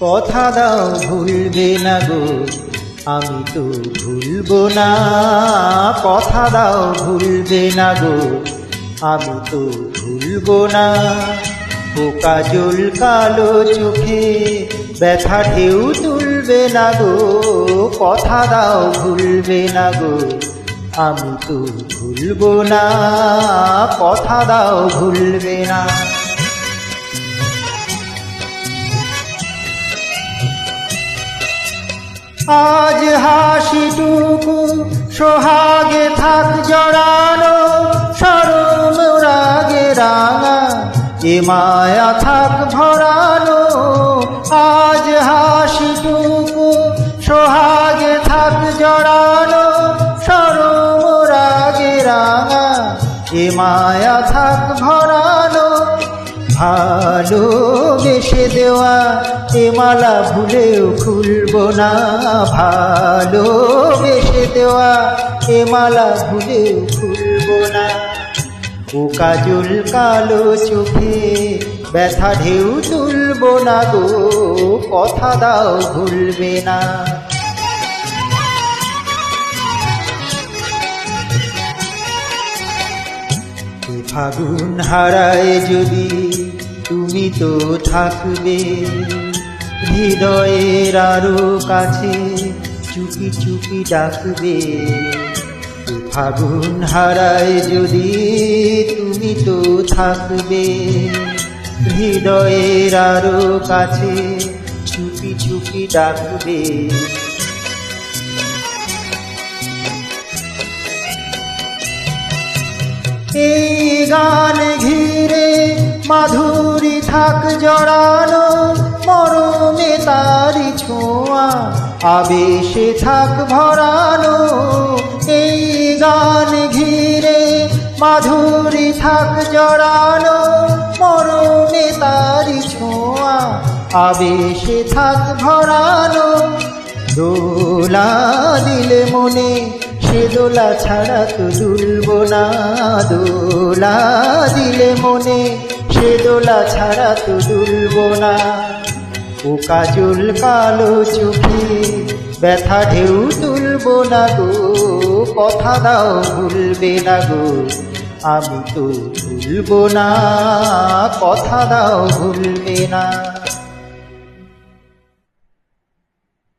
কথা দাও, ভুলবে না গো। আমি তো ভুলবো না। কথা দাও, ভুলবে না গো। আমি তো ভুলবো না। পোকা জল কালো চোখে ব্যথা ঢেউ তুলবে না গো। কথা দাও, ভুলবে না গো। আমি তো ভুলবো না। কথা দাও, ভুলবে না। আজ হাসিটুকু, সোহাগে থাক জড়ানো, সরম রাগে রাঙা, এ মায়া থাক ভরানো। আজ হাসিটুকু, সোহাগে থাক জড়ানো, সরম রাগে রাঙা, এ মায়া থাক ভরানো। ভালোবেসে দেওয়া, এ মালা ভুলেও খুলব না। ভালোবেসে দেওয়া, এ মালা ভুলেও খুলব না। ও কাজল কালো চোখে ব্যথা ঢেউ তুলব না গো, কথা দাও ভুলবে না। ফাগুন হারায় যদি তুমি তো থাকবে হৃদয়ের আরও কাছে চুপি চুপি ডাকবে। ফাগুন হারায় যদি তুমি তো থাকবে, হৃদয়ের আরও কাছে চুপি চুপি ডাকবে। এই গান ঘিরে মাধুরী থাক জড়ানো মরমে তারি ছোঁয়া। আবেশে থাক ভরানো, এই গান ঘিরে মাধুরী থাক জড়ানো মরমে তারি ছোঁয়া। আবেশে থাক ভরানো, দোলা দিলে মনে, সে দোলা ছাড়া তো দুলব না। দোলা দিলে মনে সে দোলা ছাড়া তো দুলব না। ও কাজল কালো চোখে ব্যথা ঢেউ তুলব না গো, কথা দাও ভুলবে না গো, আমি তো ভুলব না, কথা দাও ভুলবে না।